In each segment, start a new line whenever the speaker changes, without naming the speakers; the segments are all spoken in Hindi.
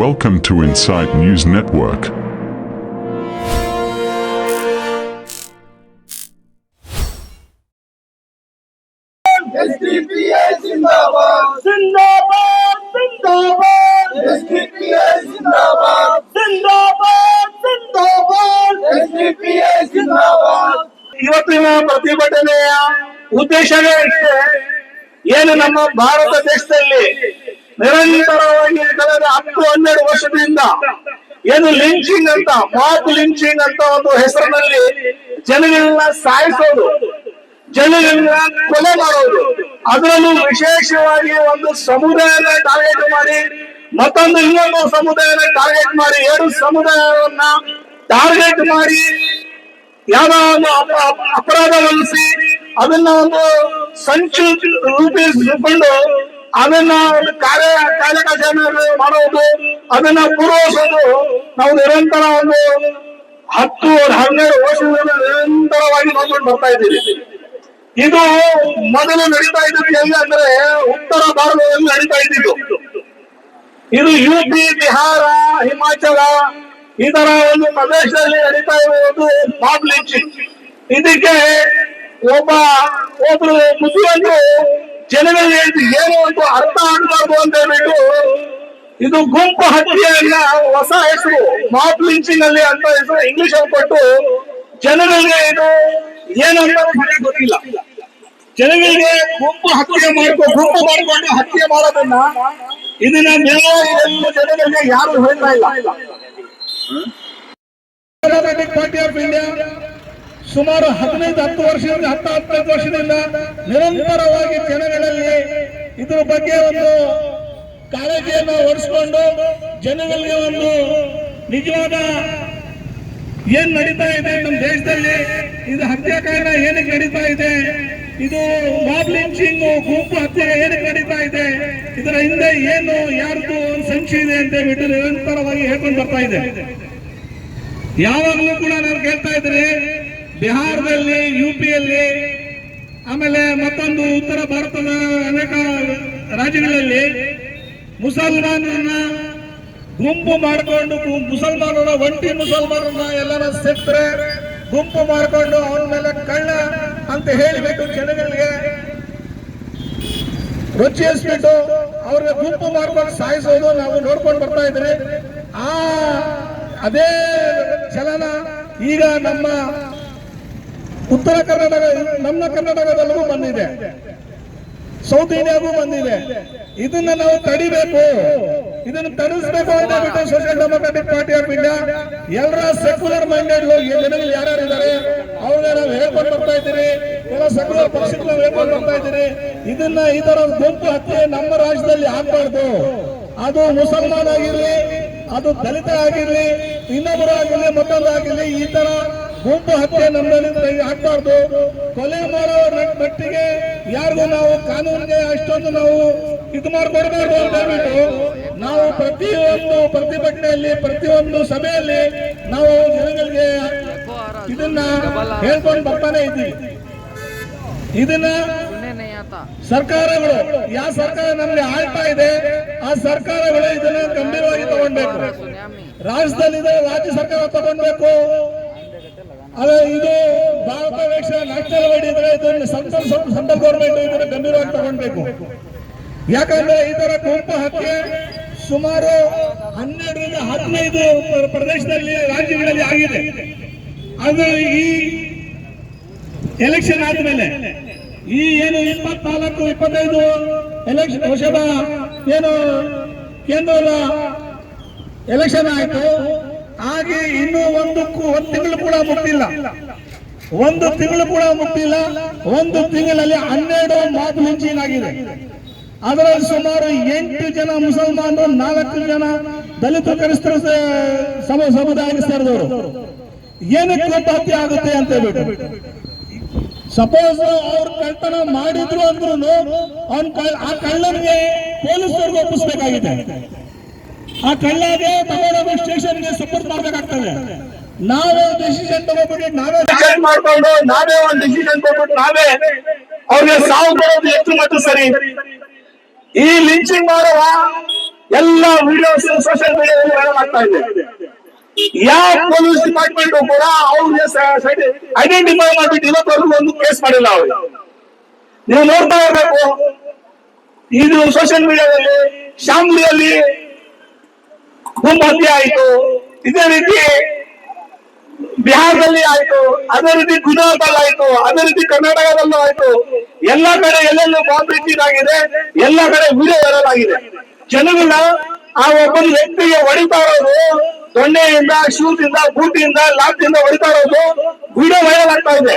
Welcome to Insight News Network.
ಇವತ್ತಿನ ಪ್ರತಿಭಟನೆಯ ಉದ್ದೇಶವೇ ಏನು ನಮ್ಮ ಭಾರತ ದೇಶದಲ್ಲಿ ನಿರಂತರವಾಗಿ ಕಳೆದ ಹತ್ತು ಹನ್ನೆರಡು ವರ್ಷದಿಂದ ಏನು ಲಿಂಚಿಂಗ್ ಅಂತ, ಮಾತ್ ಲಿಂಚಿಂಗ್ ಅಂತ ಒಂದು ಹೆಸರಿನಲ್ಲಿ ಜನಗಳನ್ನ ಸಾಯಿಸೋದು ಜನಗಳನ್ನ ಕೊಲೆ ಮಾಡೋದು. ಅದರಲ್ಲೂ ವಿಶೇಷವಾಗಿ ಒಂದು ಸಮುದಾಯನ ಟಾರ್ಗೆಟ್ ಮಾಡಿ, ಮತ್ತೊಂದು ಇನ್ನೊಂದು ಸಮುದಾಯನ ಟಾರ್ಗೆಟ್ ಮಾಡಿ, ಎರಡು ಸಮುದಾಯವನ್ನ ಟಾರ್ಗೆಟ್ ಮಾಡಿ ಯಾವ ಒಂದು ಅಪ- ಅಪ- ಅಪರಾಧ ಹೊಲಿಸಿ ಅದನ್ನ ಒಂದು ಸಂಚು ರೂಪಿಸಿಕೊಂಡು ಅದನ್ನ ಕಾರ್ಯ ಕಾರ್ಯಕರ್ತನ ಮಾಡುವುದು, ಅದನ್ನ ಪೂರೈಸೋದು ನಾವು ನಿರಂತರ ಒಂದು ಹತ್ತು, ಹನ್ನೆರಡು ವರ್ಷದಿಂದ ನಿರಂತರವಾಗಿ ನೋಡ್ಕೊಂಡು ಬರ್ತಾ ಇದ್ದೀವಿ. ಇದು ಮೊದಲು ನಡೀತಾ ಇದ್ದು ಎಲ್ಲಿ ಅಂದ್ರೆ ಉತ್ತರ ಭಾರತದಲ್ಲಿ ನಡೀತಾ ಇದ್ದಿದ್ದು. ಇದು ಯು ಪಿ ಬಿಹಾರ, ಹಿಮಾಚಲ ಈ ಒಂದು ಪ್ರದೇಶದಲ್ಲಿ ನಡೀತಾ ಇರುವುದು ಮಾಬ್ ಇದಕ್ಕೆ ಒಬ್ಬ ಒಬ್ರು ಬುದ್ಧಿವಂತರು ಇದು ಏನು ಅಂತ ಅರ್ಥ ಆಗಬಾರ್ದು ಅಂತ ಹೇಳ್ಬಿಟ್ಟು ಇದು ಗುಂಪು ಹತ್ಯೆಯನ್ನ ಹೊಸ ಹೆಸರು ಮಾಪ್ ಲಿಂಚಿಂಗ್ ಅಲ್ಲಿ ಅಂತ ಹೆಸರು ಇಂಗ್ಲಿಷ್ ಅಲ್ಲಿ ಕೊಟ್ಟು ಜನಗಳಿಗೆ ಇದು ಏನು ಅಂತ ಗೊತ್ತಿಲ್ಲ. ಜನಗಳಿಗೆ ಗುಂಪು ಹತ್ಯೆ ಮಾಡಿಕೊ, ಗುಂಪು ಮಾಡಿಕೊಂಡು ಹತ್ಯೆ ಮಾಡೋದನ್ನ ಇದನ್ನ ಮೇಲೆ ಜನಗಳಿಗೆ ಯಾರು ಹೇಳ್ತಾ ಇಲ್ಲ. ಆಫ್ ಇಂಡಿಯಾ ಸುಮಾರು ಹದಿನೈದು, ಹತ್ತು ವರ್ಷದಿಂದ, ಹತ್ತು, ಹದಿನೈದು ವರ್ಷದಿಂದ ನಿರಂತರವಾಗಿ ಜನಗಳಲ್ಲಿ ಇದ್ರ ಬಗ್ಗೆ ಒಂದು ಕಾಳಜಿಯನ್ನು ಹೊಡೆಸ್ಕೊಂಡು ಜನಗಳಿಗೆ ಒಂದು ನಿಜವಾದ ಏನ್ ನಡೀತಾ ಇದೆ ನಮ್ಮ ದೇಶದಲ್ಲಿ, ಇದು ಹತ್ಯಾಕಾಂಡ ಏನಕ್ಕೆ ನಡೀತಾ ಇದೆ, ಇದು ಮಾಬ್ ಲಿಂಚಿಂಗ್ ಗುಂಪು ಹತ್ಯೆ ಏನಕ್ಕೆ ನಡೀತಾ ಇದೆ, ಇದರ ಹಿಂದೆ ಏನು, ಯಾರ್ದು ಒಂದು ಸಂಚು ಇದೆ ಅಂತ ಹೇಳ್ಬಿಟ್ಟು ನಿರಂತರವಾಗಿ ಹೇಳ್ಕೊಂಡು ಬರ್ತಾ ಇದೆ. ಯಾವಾಗಲೂ ಕೂಡ ನಾನು ಕೇಳ್ತಾ ಇದ್ರೆ ಬಿಹಾರದಲ್ಲಿ ಯು ಪಿಯಲ್ಲಿ ಆಮೇಲೆ ಮತ್ತೊಂದು ಉತ್ತರ ಭಾರತದ ಅನೇಕ ರಾಜ್ಯಗಳಲ್ಲಿ ಮುಸಲ್ಮಾನರನ್ನ ಗುಂಪು ಮಾಡಿಕೊಂಡು ಮುಸಲ್ಮಾನರ ಒಂಟಿ ಮುಸಲ್ಮಾನರನ್ನ ಎಲ್ಲರ ಸೆತ್ತರೆ ಗುಂಪು ಮಾಡಿಕೊಂಡು ಅವನ ಮೇಲೆ ಕಳ್ಳ ಅಂತ ಹೇಳಿಬಿಟ್ಟು ಜನಗಳಿಗೆ ರುಚಿಯಿಸ್ಬಿಟ್ಟು ಅವ್ರಿಗೆ ಗುಂಪು ಮಾಡ್ಕೊಂಡು ಸಾಯಿಸೋದು ನಾವು ನೋಡ್ಕೊಂಡು ಬರ್ತಾ ಇದ್ರಿ ಆ, ಅದೇ ಚಲನ ಈಗ ನಮ್ಮ ಉತ್ತರ ಕರ್ನಾಟಕ, ನಮ್ಮ ಕರ್ನಾಟಕದಲ್ಲೂ ಬಂದಿದೆ. ಸೌತ್ ಇಂಡಿಯಾಗೂ ಬಂದಿದೆ. ಇದನ್ನ ನಾವು ತಡಿಬೇಕು. ಇದನ್ನ ತಡಿಸ್ಬೇಕು ಅಂತ ಬಿಟ್ಟು social democratic party of India ಎಲ್ಲರ ಸೆಕ್ಯುಲರ್ ಮೈಂಡೆಡ್ ಜನಗಳು ಯಾರ್ಯಾರು ಇದ್ದಾರೆ ಅವ್ರನ್ನ ನಾವು ಹೇಳ್ಕೊಂಡು ಬರ್ತಾ ಇದ್ದೀರಿ. ಎಲ್ಲ ಸೆಕ್ಯುಲರ್ ನಾವು ಹೇಳ್ಕೊಂಡು ಬರ್ತಾ ಇದ್ದೀರಿ. ಇದನ್ನ ಈ ತರ ಗುಂಪು ಹತ್ಯೆ ನಮ್ಮ ರಾಜ್ಯದಲ್ಲಿ ಆಗ್ಬಾರ್ದು. ಅದು ಮುಸಲ್ಮಾನ್ ಆಗಿರ್ಲಿ, ಅದು ದಲಿತ ಆಗಿರ್ಲಿ ಇನ್ನೊಬ್ಬರು ಆಗಿರ್ಲಿ ಮತ್ತೊಂದು ಆಗಿರ್ಲಿ ಈ ಗುಂಪು ಹತ್ಯೆ ನಮ್ಮಲ್ಲಿ ಆಗ್ಬಾರ್ದು. ಕೊಲೆ ಮಾಡೋ ಮಟ್ಟಿಗೆ ಯಾರಿಗೂ ನಾವು ಕಾನೂನಿಗೆ ಅಷ್ಟೊಂದು ನಾವು ಇದು ಮಾಡಿಕೊಡ್ಬಾರ್ದು ಅಂತ ಹೇಳ್ಬಿಟ್ಟು ನಾವು ಪ್ರತಿಯೊಂದು ಪ್ರತಿಭಟನೆಯಲ್ಲಿ, ಪ್ರತಿಯೊಂದು ಸಭೆಯಲ್ಲಿ ನಾವು ಜನಗಳಿಗೆ ಇದನ್ನ ಹೇಳ್ಕೊಂಡು ಬರ್ತಾನೆ ಇದ್ದೀವಿ. ಇದನ್ನ ಸರ್ಕಾರಗಳು ಯಾವ ಸರ್ಕಾರ ನಮ್ಗೆ ಆಳ್ತಾ ಇದೆ, ಆ ಸರ್ಕಾರಗಳು ಇದನ್ನ ಗಂಭೀರವಾಗಿ
ತಗೊಂಡ್ಬೇಕು.
ರಾಜ್ಯದಲ್ಲಿದೆ, ರಾಜ್ಯ ಸರ್ಕಾರ ತಗೊಂಡ್ಬೇಕು. ಅದೇ ಇದು ಭಾರತ ದೇಶ ನ್ಯಾಷನಲ್ ವೈಡ್ ಇದ್ರೆ ಇದನ್ನು ಸೆಂಟ್ರಲ್ ಸೆಂಟ್ರಲ್ ಗೌರ್ಮೆಂಟ್ ಇದನ್ನು ಗಂಭೀರವಾಗಿ ತಗೊಳ್ಬೇಕು. ಯಾಕಂದ್ರೆ ತರ ಗುಂಪು ಹತ್ಯೆ ಸುಮಾರು ಹನ್ನೆರಡರಿಂದ ಹದಿನೈದು ಪ್ರದೇಶದಲ್ಲಿ, ರಾಜ್ಯಗಳಲ್ಲಿ ಆಗಿದೆ. ಅದು ಈ ಎಲೆಕ್ಷನ್ ಆದ್ಮೇಲೆ, ಈ ಏನು ಇಪ್ಪತ್ನಾಲ್ಕು, ಇಪ್ಪತ್ತೈದು ಎಲೆಕ್ಷನ್ ವರ್ಷದ ಏನು ಕೇಂದ್ರದ ಎಲೆಕ್ಷನ್ ಆಯ್ತು. ಹಾಗೆ ಇನ್ನೂ ಒಂದು ಕು- ಒಂದು ತಿಂಗಳು ಕೂಡ ಮುಟ್ಟಿಲ್ಲ. ಒಂದು ತಿಂಗಳು ಕೂಡ ಮುಟ್ಟಿಲ್ಲ. ಒಂದು ತಿಂಗಳಲ್ಲಿ ಹನ್ನೆರಡು ಮಾತು ಲಿಂಚಿಂಗ್ ಆಗಿದೆ ಅದರಲ್ಲಿ ಸುಮಾರು ಎಂಟು ಜನ ಮುಸಲ್ಮಾನರು, ನಾಲ್ಕು ಜನ ದಲಿತ ಕ್ರೈಸ್ತರ ಸಮ ಸಮುದಾಯಕ್ಕೆ ಸೇರಿದವರು. ಏನಕ್ಕೆ ಹತ್ಯೆ ಆಗುತ್ತೆ ಅಂತ ಹೇಳ್ಬಿಟ್ಟು. ಸಪೋಸ್ ಅವ್ರು ಕಳ್ತನ ಮಾಡಿದ್ರು ಅಂದ್ರು ಅವ್ನ ಆ ಕಳ್ಳನಿಗೆ ಪೊಲೀಸರಿಗೆ ಒಪ್ಪಿಸ್ಬೇಕಾಗಿದೆ. ಆ ಕಳ್ಳಾಗೆ ತಗೊಂಡೋಗಿ ಸ್ಟೇಷನ್ಗೆ ಸಪೋರ್ಟ್ ಮಾಡ್ಬೇಕಾಗ್ತದೆ. ನಾವೇ ಡಿಸಿಷನ್ ತಗೋಬಿಟ್ಟು ನಾವೇ ಡಿಸೈಡ್ ಮಾಡ್ಕೊಂಡು ನಾವೇ ಒಂದು ಡಿಸಿಷನ್ ತಗೊಂಡು ನಾವೇ ಅವ್ರಿಗೆ ಸಾವು ಕೊಡೋದು ಹೆಚ್ಚು ಮತ್ತು ಸರಿ. ಈ ಲಿಂಚಿಂಗ್ ಮಾಡುವ ಎಲ್ಲ ವಿಡಿಯೋಸ್ ಸೋಷಿಯಲ್ ಮೀಡಿಯಾದಲ್ಲಿ ವೈರಲ್ ಇದೆ. ಯಾವ ಪೊಲೀಸ್ ಡಿಪಾರ್ಟ್ಮೆಂಟ್ ಕೂಡ ಅವ್ರಿಗೆ ಐಡೆಂಟಿಫೈ ಮಾಡ್ಬಿಟ್ಟು ಇವತ್ತವರೆಗೂ ಒಂದು ಕೇಸ್ ಮಾಡಿಲ್ಲ ಅವರು. ನೀವು ನೋಡ್ತಾ ಇರ್ಬೇಕು. ಇದು ಸೋಷಿಯಲ್ ಮೀಡಿಯಾದಲ್ಲಿ ಶಾಮ್ಲಿಯಲ್ಲಿ ಹತ್ಯೆ ಆಯ್ತು. ಇದೇ ರೀತಿ ಬಿಹಾರದಲ್ಲಿ ಆಯ್ತು, ಅದೇ ರೀತಿ ಗುಜರಾತ್ ಆಯ್ತು, ಅದೇ ರೀತಿ ಕರ್ನಾಟಕದಲ್ಲೂ ಆಯ್ತು. ಎಲ್ಲಾ ಕಡೆ ಎಲ್ಲೆಲ್ಲೂ ರೀಚ್ ಆಗಿದೆ, ಎಲ್ಲಾ ಕಡೆ ವಿಡಿಯೋ ವೈರಲ್ ಆಗಿದೆ. ಜನಗಳ ಆ ಒಬ್ಬ ವ್ಯಕ್ತಿಗೆ ಹೊಡಿತಾ ಇರೋದು, ದೊಣ್ಣೆಯಿಂದ, ಶೂದಿಂದ, ಬೂಟಿಯಿಂದ ಲಾಠಿಯಿಂದ ಹೊಡಿತಾ ಇರೋದು ವಿಡಿಯೋ ವೈರಲ್ ಆಗ್ತಾ ಇದೆ.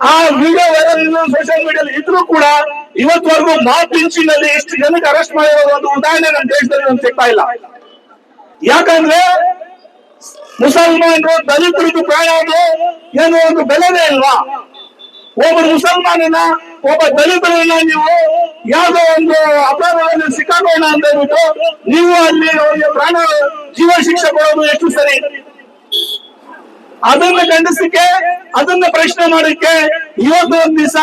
ಆ ವಿಡಿಯೋ ವೈರಲ್ ಸೋಷಿಯಲ್ ಮೀಡಿಯಲ್ಲಿ ಇದ್ರೂ ಕೂಡ ಇವತ್ತವರೆಗೂ ಮಾತಿಂಚಿನಲ್ಲಿ ಎಷ್ಟು ಜನಕ್ಕೆ ಅರೆಸ್ಟ್ ಮಾಡಿರೋದು ಒಂದು ಉದಾಹರಣೆ ನಮ್ಮ ದೇಶದಲ್ಲಿ ನಮ್ಗೆ ಸಿಗ್ತಾ ಇಲ್ಲ. ಯಾಕಂದ್ರೆ ಮುಸಲ್ಮಾನರು ದಲಿತರಿಗೂ ಪ್ರಾಣವನ್ನು ಏನು ಒಂದು ಬೆಲೆನೇ ಇಲ್ವಾ ಒಬ್ಬ ಮುಸಲ್ಮಾನನ, ಒಬ್ಬ ದಲಿತರನ್ನ ನೀವು ಯಾವುದೋ ಒಂದು ಅಪರಾಧದಲ್ಲಿ ಸಿಕ್ಕಾಕೋಣ ಅಂತ ಹೇಳ್ಬಿಟ್ಟು ನೀವು ಅಲ್ಲಿ ಅವರಿಗೆ ಪ್ರಾಣ, ಜೀವ ಶಿಕ್ಷೆ ಕೊಡೋದು ಎಷ್ಟು ಸರಿ? ಅದನ್ನ ಖಂಡಿಸಲಿಕ್ಕೆ, ಅದನ್ನ ಪ್ರಶ್ನೆ ಮಾಡಕ್ಕೆ ಇವತ್ತು ಒಂದ್ ದಿವಸ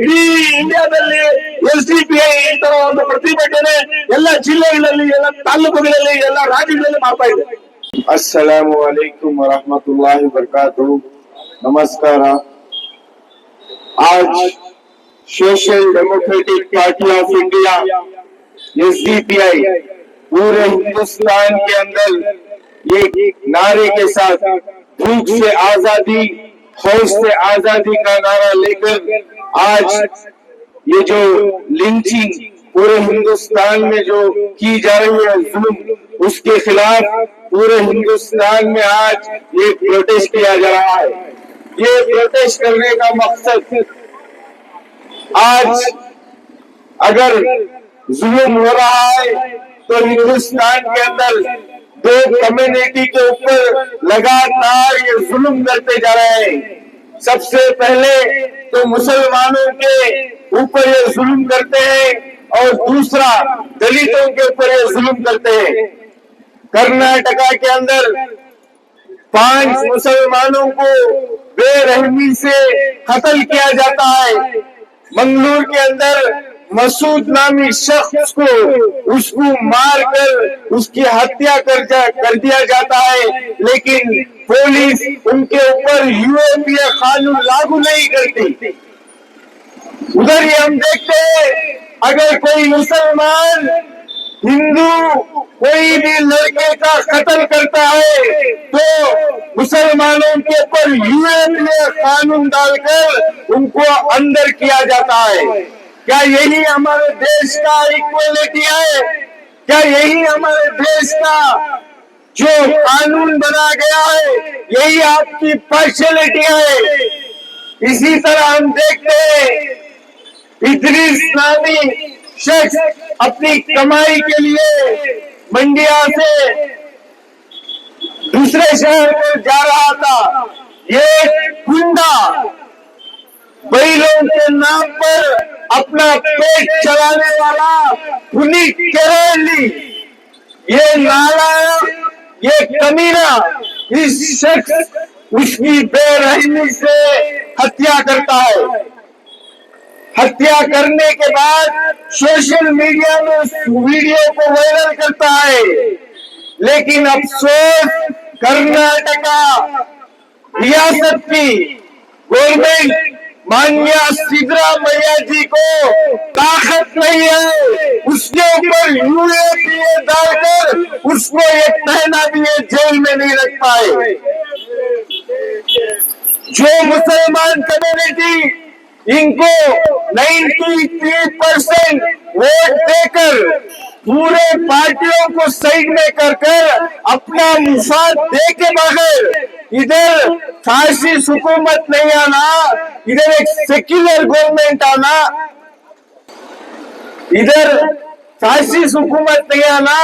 ಇಡೀ ಇಂಡಿಯಾದಲ್ಲಿ ಎಲ್ ಸಿ ಪಿ ಐ ಈ ತರ ಒಂದು ಪ್ರತಿಭಟನೆ ಎಲ್ಲ ಜಿಲ್ಲೆಗಳಲ್ಲಿ ಎಲ್ಲ ತಾಲೂಕುಗಳಲ್ಲಿ ಎಲ್ಲ ರಾಜ್ಯಗಳಲ್ಲಿ ಮಾಡ್ತಾ ಇದೆ
ಅಸ್ಸಲಾಮು ಅಲೈಕುಮ್ ವರಹಮತುಲ್ಲಾಹಿ ಬರ್ಕಾತು ನಮಸ್ಕಾರ आज social democratic party of India S D P I पूरे हिंदुस्तान के अंदर ये नारे के साथ भूख से आज़ादी होश से आज़ादी का नारा लेकर आज ये जो लिंचिंग पूरे हिंदुस्तान में जो की जा रही है जुल्म, उसके खिलाफ पूरे हिंदुस्तान में आज ये प्रोटेस्ट किया जा रहा है। ये प्रोटेस्ट करने का मकसद आज अगर जुल्म हो रहा है तो हिंदुस्तान के अंदर दो कम्युनिटी के ऊपर लगातार ये जुल्म करते जा रहे हैं। सबसे पहले तो मुसलमानों के ऊपर ये जुल्म करते हैं और दूसरा दलितों के ऊपर ये जुल्म करते हैं। कर्नाटका के अंदर पाँच मुसलमानों को बेरहमी से कत्ल किया जाता है। मंगलूर के अंदर मसूद नामी शख्स को उसको मार कर उसकी हत्या कर जा, कर दिया जाता है लेकिन पुलिस उनके ऊपर यूएपीए कानून लागू नहीं करती। उधर ही हम देखते हैं अगर कोई मुसलमान हिंदू कोई भी लड़के का कत्ल करता है तो मुसलमानों के ऊपर यूएपीए कानून डालकर उनको अंदर किया जाता है। क्या यही हमारे देश का इक्वलिटी है? क्या यही हमारे देश का जो कानून बना गया है, यही आपकी पार्शलिटी है? इसी तरह हम देखते हैं, इतनी नामी शख्स अपनी कमाई के लिए मंडिया से दूसरे शहर में जा रहा था। ये गुंडा बैलों के नाम पर अपना पेट चलाने वाला पुनीत केरली। ये नालायक ये कमीना, इस शख्स उसकी बेरहमी से हत्या करता है। हत्या करने के बाद सोशल मीडिया में उस वीडियो को वायरल करता है। लेकिन अफसोस, कर्नाटका, रियासत की गवर्नमेंट माननीय सिद्धरामैया जी को ताकत नहीं है। उसके ऊपर यूएपीए डालकर उसको एक महीना भी ये जेल में नहीं रख पाए। जो मुसलमान कम्युनिटी इनको 93 परसेंट वोट देकर पूरे पार्टियों को साइड में कर कर अपना मुफाद दे के बगैर इधर फासिस्ट हुकूमत नहीं आना, इधर एक सेक्युलर गवर्नमेंट आना, इधर फासिस्ट हुकूमत नहीं आना,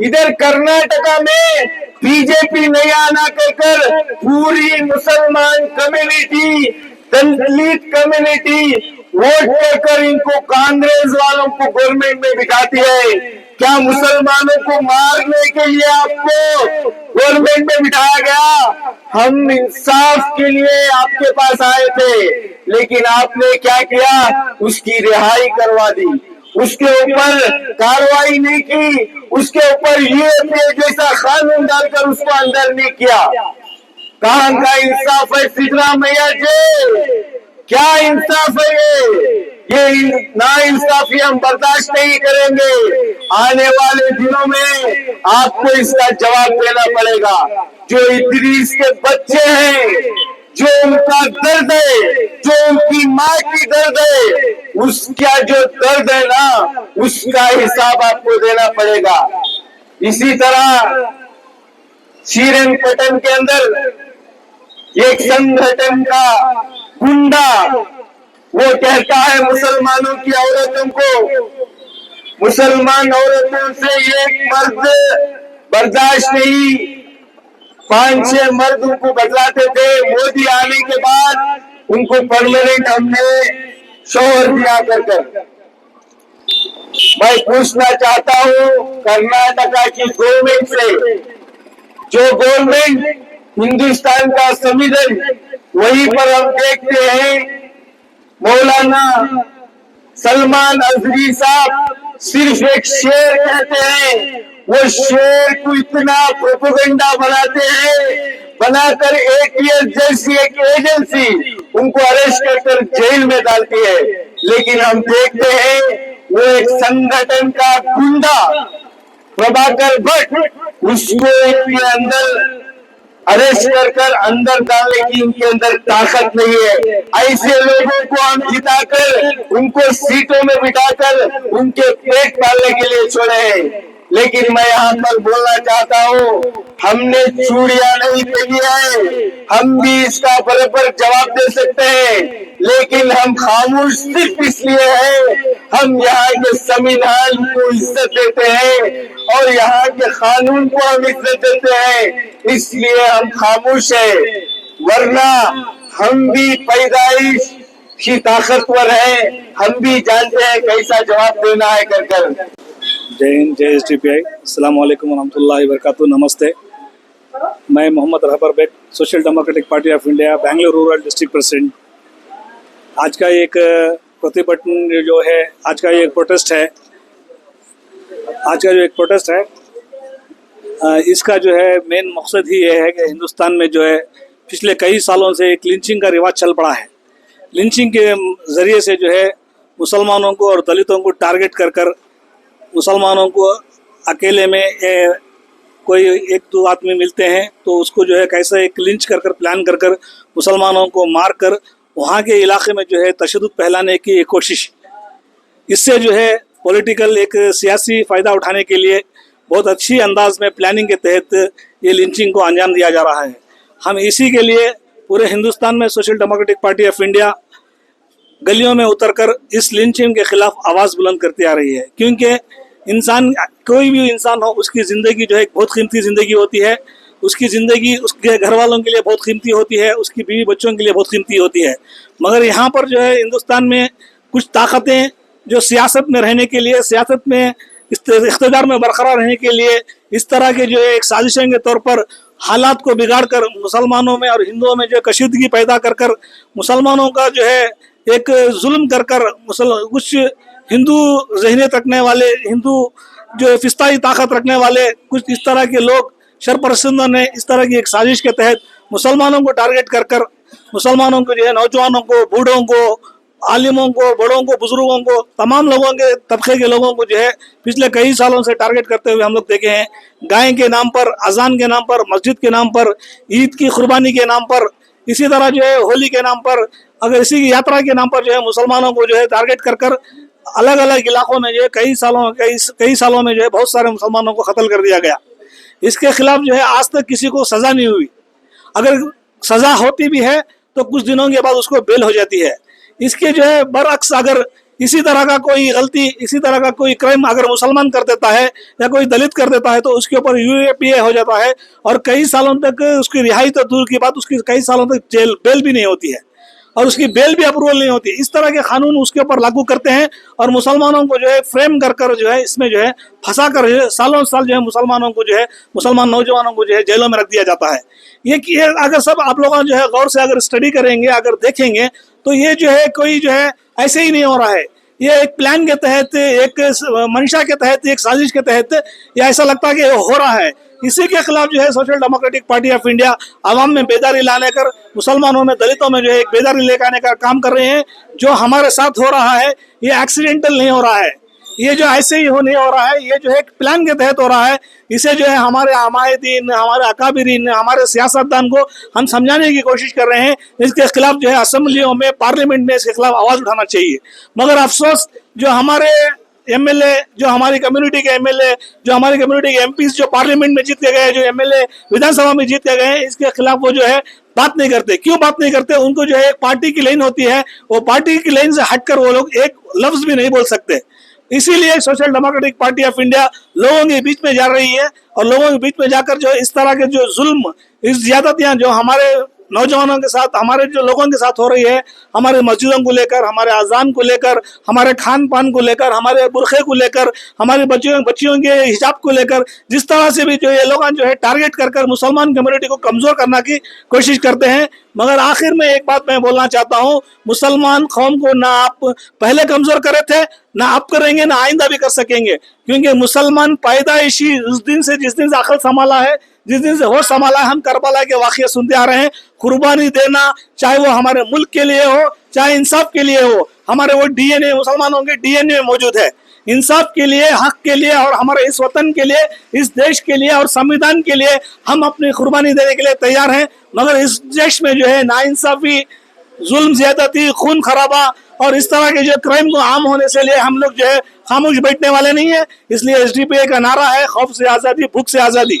इधर कर्नाटका में बीजेपी नहीं आना कहकर पूरी मुसलमान कम्युनिटी दलित कम्युनिटी वोट देकर इनको कांग्रेस वालों को गवर्नमेंट में बिठाती है। क्या मुसलमानों को मारने के लिए आपको गवर्नमेंट में बिठाया गया? हम इंसाफ के लिए आपके पास आए थे, लेकिन आपने क्या किया? उसकी रिहाई करवा दी। उसके ऊपर कार्रवाई नहीं की। उसके ऊपर यूएपीए जैसा कानून डालकर उसको अंदर नहीं किया। कहाँ का इंसाफ है सिद्धरामैया जी। क्या इंसाफ है ये? ये ना इंसाफी हम बर्दाश्त नहीं करेंगे। आने वाले दिनों में आपको इसका जवाब देना पड़ेगा। जो इदरीस के बच्चे हैं, जो उनका दर्द है, जो उनकी माँ की दर्द है, उसका जो दर्द है ना, उसका हिसाब आपको देना पड़ेगा। इसी तरह श्रीरंगपट्टन के अंदर एक संगठन का गुंडा। वो कहता है मुसलमानों की औरतों को, मुसलमान औरतों से एक मर्द बर्दाश्त नहीं। पाँच छह मर्द उनको बदलाते थे। मोदी आने के बाद उनको परमानेंट हमने शोहर दिया कर कर। मैं पूछना चाहता हूँ, कर्नाटका की गवर्नमेंट से, जो गवर्नमेंट हिंदुस्तान का संविधान। वहीं पर हम देखते हैं, मौलाना सलमान अजरी साहब सिर्फ़ एक शेर कहते हैं, वो शेर को इतना प्रोपोगंडा बनाते हैं, बनाकर एक जैसी एक एजेंसी उनको अरेस्ट कर जेल में डालती है। लेकिन हम देखते हैं, वो एक संगठन का गुंडा, प्रभाकर भट्ट, उसको अंदर अरेस्ट कर कर, अंदर डालने की उनके अंदर ताकत नहीं है। ऐसे लोगों को हम जिताकर, उनको सीटों में बिठाकर, उनके पेट पालने के लिए छोड़े हैं। लेकिन मैं यहाँ पर बोलना चाहता हूँ, हमने चूड़िया नहीं पहनी है। हम भी इसका बराबर जवाब दे सकते हैं, लेकिन हम खामोश सिर्फ़ इसलिए हैं, हम यहाँ के संविधान को इज़्ज़त देते हैं और यहाँ के कानून को हम इज़्ज़त देते हैं, इसलिए हम खामोश है। वरना हम भी पैदाइश की ताकतवर है, हम भी जानते हैं कैसा जवाब देना है कर कर
जय हिंद, जय एस टी पी आई अल्लाम वरहमल वरक नमस्ते। मैं Mohammad Rahbar Baig, social democratic party of India, Bangalore rural district president. आज का एक प्रतिभटन जो है, आज का एक प्रोटेस्ट है। आज का जो एक प्रोटेस्ट है इसका जो है मेन मकसद ही ये है कि हिंदुस्तान में जो है, पिछले कई सालों से एक लिंचिंग का रिवाज चल पड़ा है। लिंचिंग के ज़रिए से जो है, मुसलमानों को और दलितों को टारगेट कर कर मुसलमानों को अकेले में ए, कोई एक दो आदमी मिलते हैं तो उसको जो है कैसे एक लिंच कर कर प्लान कर कर मुसलमानों को मार कर वहाँ के इलाके में जो है तशद फैलाने की कोशिश। इससे जो है पॉलिटिकल एक सियासी फ़ायदा उठाने के लिए बहुत अच्छी अंदाज में प्लानिंग के तहत ये लिंचिंग को अंजाम दिया जा रहा है। हम इसी के लिए पूरे हिंदुस्तान में social democratic party of India गलियों में उतरकर इस लिंचिंग के खिलाफ आवाज़ बुलंद करती आ रही है क्योंकि इंसान, कोई भी इंसान हो, उसकी ज़िंदगी जो है बहुत कीमती ज़िंदगी होती है। उसकी ज़िंदगी उसके घर वालों के लिए बहुत कीमती होती है, उसकी बीवी बच्चों के लिए बहुत कीमती होती है। मगर यहाँ पर जो है हिंदुस्तान में कुछ ताकतें जो सियासत में रहने के लिए, सियासत में इकतदार में बरकरार रहने के लिए इस तरह के जो है एक साजिशें के तौर पर हालात को बिगाड़ कर मुसलमानों में और हिंदुओं में जो कशीदगी पैदा कर कर मुसलमानों का जो है एक जुल्म कर कर मुसल, कुछ हिंदू जहनीत रखने वाले, हिंदू जो फिस्ताई ताकत रखने वाले, कुछ इस तरह के लोग शरपरसंदों ने इस तरह की एक साजिश के तहत मुसलमानों को टारगेट कर कर मुसलमानों को जो है नौजवानों को, बूढ़ों को, आलिमों को, बड़ों को, बुज़ुर्गों को, तमाम लोगों के तबके के लोगों को जो है पिछले कई सालों से टारगेट करते हुए हम लोग देखे हैं। गाय के नाम पर, अजान के नाम पर, मस्जिद के नाम पर, ईद की कुर्बानी के नाम पर, इसी तरह जो है होली के नाम पर, अगर इसी की यात्रा के नाम पर जो है मुसलमानों को जो है टारगेट कर कर अलग अलग इलाकों में जो है कई सालों, कई कई सालों में जो है बहुत सारे मुसलमानों को कत्ल कर दिया गया। इसके खिलाफ जो है आज तक किसी को सजा नहीं हुई। अगर सजा होती भी है तो कुछ दिनों के बाद उसको बेल हो जाती है। इसके जो है बरअक्स अगर इसी तरह का कोई गलती, इसी तरह का कोई क्राइम अगर मुसलमान कर देता है या कोई दलित कर देता है तो उसके ऊपर यूएपीए हो जाता है और कई सालों तक उसकी रिहाई तो दूर की बात, उसकी कई सालों तक जेल, बेल भी नहीं होती है। और उसकी बेल भी अप्रूवल नहीं होती इस तरह के कानून उसके ऊपर लागू करते हैं और मुसलमानों को जो है फ्रेम कर कर जो है इसमें जो है फंसा कर है सालों साल जो है मुसलमानों को जो है मुसलमान नौजवानों को जो है जेलों में रख दिया जाता है ये, ये अगर सब आप लोग जो है गौर से अगर स्टडी करेंगे अगर देखेंगे तो ये जो है कोई जो है ऐसे ही नहीं हो रहा है ये एक प्लान के तहत एक मंशा के तहत एक साजिश के तहत ये ऐसा लगता है कि हो रहा है इसी के खिलाफ जो है social democratic party of India आवाम में बेदारी लाने कर मुसलमानों में, दलितों में जो है एक बेदारी लेकर आने का काम कर रहे हैं, जो हमारे साथ हो रहा है, ये एक्सीडेंटल नहीं हो रहा है। ये जो ऐसे ही हो नहीं हो रहा है, ये जो है एक प्लान के तहत हो रहा है, इसे जो है हमारे हमायतीन हमारे अकाबरीन, हमारे सियासतदान को हम समझाने की कोशिश कर रहे हैं, इसके खिलाफ जो है असम्बलियों में, पार्लियामेंट में इसके खिलाफ आवाज़ उठाना चाहिए। मगर अफसोस, जो हमारे एमएलए जो हमारी कम्युनिटी के एमएलए जो हमारी कम्युनिटी के एमपी जो पार्लियामेंट में जीत के गए, जो एमएलए विधानसभा में जीत के गए, इसके खिलाफ वो जो है बात नहीं करते। क्यों बात नहीं करते? उनको जो है एक पार्टी की लाइन होती है, वो पार्टी की लाइन से हटकर वो लोग एक लफ्ज भी नहीं बोल सकते। इसीलिए social democratic party of India लोगों के बीच में जा रही है और लोगों के बीच में जाकर जो इस तरह के जो जुल्म, इस ज्यादतियाँ जो हमारे नौजवानों के साथ, हमारे जो लोगों के साथ हो रही है, हमारे मस्जिदों को लेकर, हमारे अजान को लेकर, हमारे खान पान को लेकर, हमारे बुरखे को लेकर, हमारे बच्चियों बच्चियों के हिजाब को लेकर, जिस तरह से भी जो ये लोग जो है टारगेट कर कर मुसलमान कम्युनिटी को कमज़ोर करने की कोशिश करते हैं, मगर आखिर में एक बात मैं बोलना चाहता हूँ, मुसलमान कौम को ना आप पहले कमज़ोर करे थे, ना आप करेंगे, ना आइंदा भी कर सकेंगे, क्योंकि मुसलमान पैदाइशी उस दिन से जिस दिन से अकल संभाला है जिस दिन से होश संभाला हम करबला के वाक्य सुनते आ रहे हैं, कुर्बानी देना, चाहे वो हमारे मुल्क के लिए हो, चाहे इंसाफ के लिए हो, हमारे वो डीएनए मुसलमानों के डीएनए में मौजूद है। इंसाफ के लिए, हक के लिए और हमारे इस वतन के लिए, इस देश के लिए और संविधान के लिए हम अपनी कुर्बानी देने के लिए तैयार हैं। मगर इस देश में जो है, नाइंसाफी, जुल्म ज्यादती खून खराबा और इस तरह के जो क्राइम को आम होने से लिए हम लोग जो है, खामोश बैठने वाले नहीं है। इसलिए एस का नारा है, खौफ से आज़ादी, भूख से आज़ादी।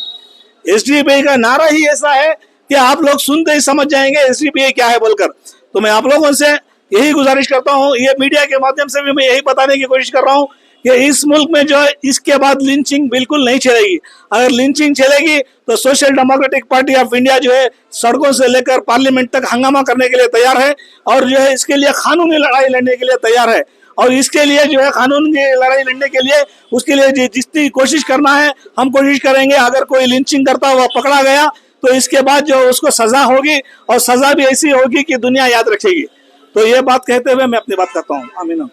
एस का नारा ही ऐसा है कि आप लोग सुनते ही समझ जाएँगे एस क्या है बोलकर। तो मैं आप लोगों से यही गुजारिश करता हूँ, ये मीडिया के माध्यम से भी मैं यही बताने की कोशिश कर रहा हूँ कि इस मुल्क में जो है, इसके बाद लिंचिंग बिल्कुल नहीं चलेगी अगर लिंचिंग चलेगी तो social democratic party of India जो है, सड़कों से लेकर पार्लियामेंट तक हंगामा करने के लिए तैयार है और जो है, इसके लिए कानूनी लड़ाई लड़ने के लिए तैयार है। और इसके लिए जो है कानून की लड़ाई लड़ने के लिए उसके लिए जितनी कोशिश करना है, हम कोशिश करेंगे अगर कोई लिंचिंग करता हुआ पकड़ा गया तो इसके बाद जो उसको सजा होगी और सजा भी ऐसी होगी कि दुनिया याद रखेगी। तो ये बात कहते हुए मैं अपनी बात करता हूँ। आमीन।